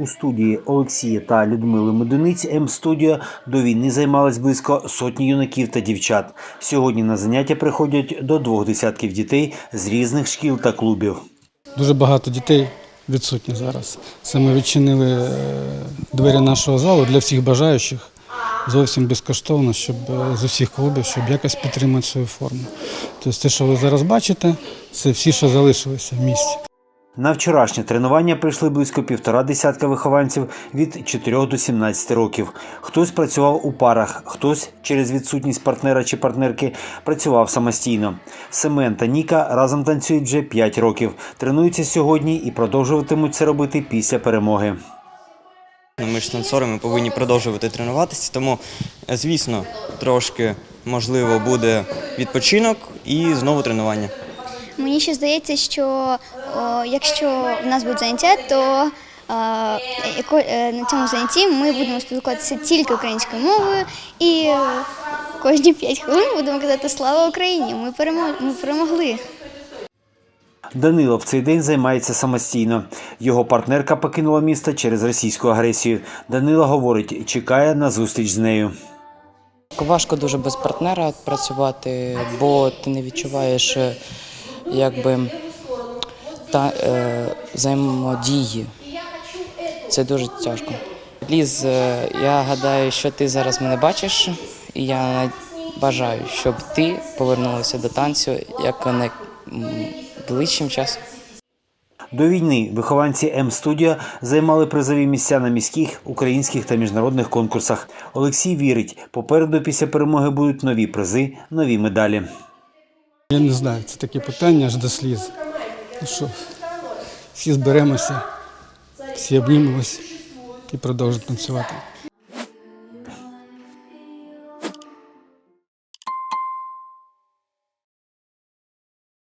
У студії Олексія та Людмили Медуниць М-студіо до війни займалось близько сотні юнаків та дівчат. Сьогодні на заняття приходять до двох десятків дітей з різних шкіл та клубів. Дуже багато дітей відсутні зараз. Це ми відчинили е, двері нашого залу для всіх бажаючих зовсім безкоштовно, щоб е, з усіх клубів, щоб якось підтримати свою форму. Тобто те, що ви зараз бачите, це всі, що залишилися в місті. На вчорашнє тренування прийшли близько півтора десятка вихованців від 4 до 17 років. Хтось працював у парах, хтось через відсутність партнера чи партнерки працював самостійно. Семен та Ніка разом танцюють вже 5 років. Тренуються сьогодні і продовжуватимуть це робити після перемоги. Ми ж танцори, ми повинні продовжувати тренуватися, тому, звісно, трошки можливо буде відпочинок і знову тренування. Мені ще здається, що о, якщо в нас будуть заняття, то е, яко- е, на цьому занятті ми будемо спілкуватися тільки українською мовою і кожні 5 хвилин будемо казати Слава Україні! Ми перемо- ми перемогли. Данило в цей день займається самостійно. Його партнерка покинула місто через російську агресію. Данило говорить, чекає на зустріч з нею. Важко дуже без партнера працювати, бо ти не відчуваєш якби та е, взаємодії. Це дуже тяжко. Ліз, е, я гадаю, що ти зараз мене бачиш, і я бажаю, щоб ти повернулася до танцю як найближчим часом. До війни вихованці М-студіо займали призові місця на міських, українських та міжнародних конкурсах. Олексій вірить, попереду після перемоги будуть нові призи, нові медалі. Я не знаю, це таке питання аж до сліз. Ну що, всі зберемося, всі обнімемось і продовжимо танцювати.